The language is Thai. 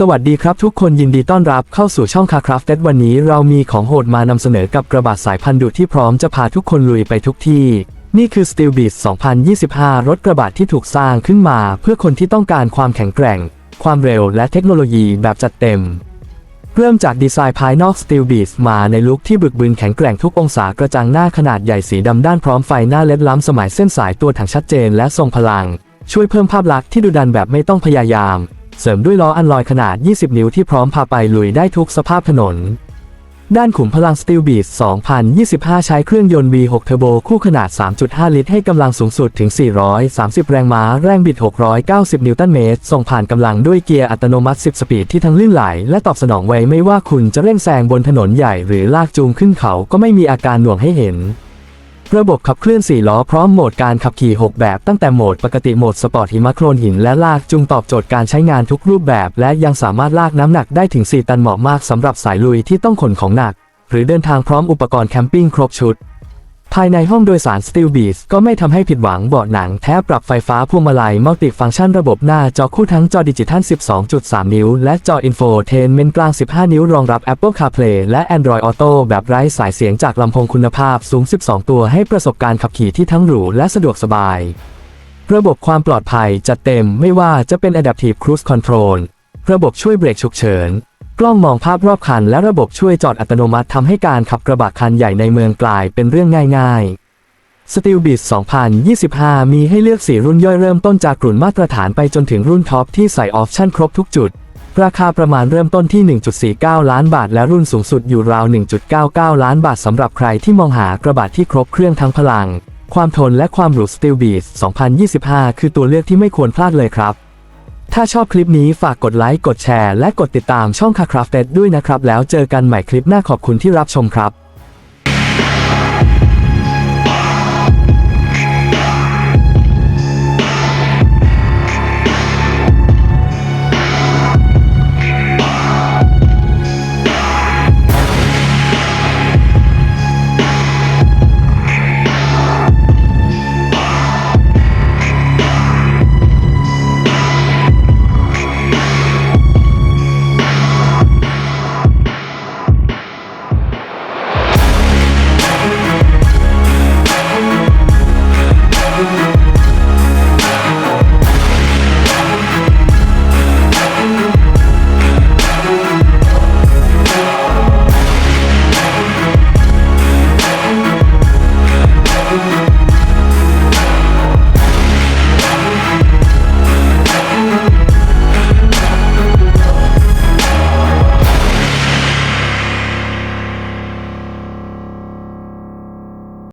สวัสดีครับทุกคนยินดีต้อนรับเข้าสู่ช่องคาคราฟเต็ดวันนี้เรามีของโหดมานำเสนอกับกระบะสายพันธุ์ดุที่พร้อมจะพาทุกคนลุยไปทุกที่ นี่คือ Steel Beast 2025 รถกระบะที่ถูกสร้างขึ้นมาเพื่อคนที่ต้องการความแข็งแกร่ง ความเร็วและเทคโนโลยีแบบจัดเต็ม เริ่มจากดีไซน์ภายนอก Steel Beast มาในลุคที่บึกบึนแข็งแกร่งทุกองศากระจังหน้าขนาดใหญ่สีดำด้านพร้อมไฟหน้าเล็ดล้ำสมัยเส้นสายตัวถังชัดเจนและทรงพลัง ช่วยเพิ่มภาพลักษณ์ที่ดุดันแบบไม่ต้องพยายาม เสริมด้วยล้ออันลอยขนาด 20 นิ้วที่พร้อมพาไปลุยได้ทุกสภาพถนน ด้านขุมพลัง Steel Beast 2025 ใช้เครื่องยนต์ V6 Turbo คู่ขนาด 3.5 ลิตรให้กำลังสูงสุดถึง 430 แรงม้า แรงบิด 690 นิวตันเมตร ส่งผ่านกำลังด้วยเกียร์อัตโนมัติ 10 สปีดที่ทั้งลื่นไหล และตอบสนองไวไม่ว่าคุณจะเร่งแซงบนถนนใหญ่หรือลากจูงขึ้นเขาก็ไม่มีอาการหน่วงให้เห็น ระบบขับเคลื่อน 4 ล้อพร้อมโหมดการขับขี่ 6 แบบตั้งแต่โหมดปกติโหมดสปอร์ตหิมะโคลนหินและลากจูงตอบโจทย์การใช้งานทุกรูปแบบ และยังสามารถลากน้ำหนักได้ถึง 4 ตันเหมาะมากสำหรับสายลุยที่ต้องขนของหนัก หรือเดินทางพร้อมอุปกรณ์แคมปิ้งครบชุด ภายในห้องโดยสาร Steel Beast ก็ไม่ทำให้ผิดหวังเบาะหนังแท้ปรับไฟฟ้าพวงมาลัยมัลติฟังก์ชันระบบหน้าจอคู่ทั้งจอดิจิทัล 12.3 นิ้ว และจออินโฟเทนเมนต์กลาง 15 นิ้วรองรับ Apple CarPlay และ Android Auto แบบไร้สายเสียงจากลำโพงคุณภาพสูง 12 ตัวให้ประสบการณ์ขับขี่ที่ทั้งหรูและสะดวกสบาย ระบบความปลอดภัยจัดเต็มไม่ว่าจะเป็น Adaptive Cruise Control ระบบช่วยเบรกฉุกเฉิน กล้องมองภาพรอบคันและระบบช่วยจอดอัตโนมัติทำให้การขับกระบะคันใหญ่ในเมืองกลายเป็นเรื่องง่ายๆ Steel Beat 2025 มีให้เลือก 4 รุ่นย่อยเริ่มต้นจากกลุ่นมาตรฐานไปจนถึงรุ่นท็อปที่ใส่ออปชั่นครบทุกจุด ราคาประมาณเริ่มต้นที่ 1.49 ล้านบาท และรุ่นสูงสุดอยู่ราว 1.99 ล้านบาทสำหรับใครที่มองหากระบะที่ครบเครื่องทั้งพลัง ความทนและความหรู Steel Beat 2025 คือตัวเลือกที่ไม่ควรพลาดเลยครับ ถ้าชอบคลิปนี้ฝากกดไลค์ กดแชร์ และกดติดตามช่องคาคราฟเต็ดด้วยนะครับ แล้วเจอกันใหม่คลิปหน้าขอบคุณที่รับชมครับ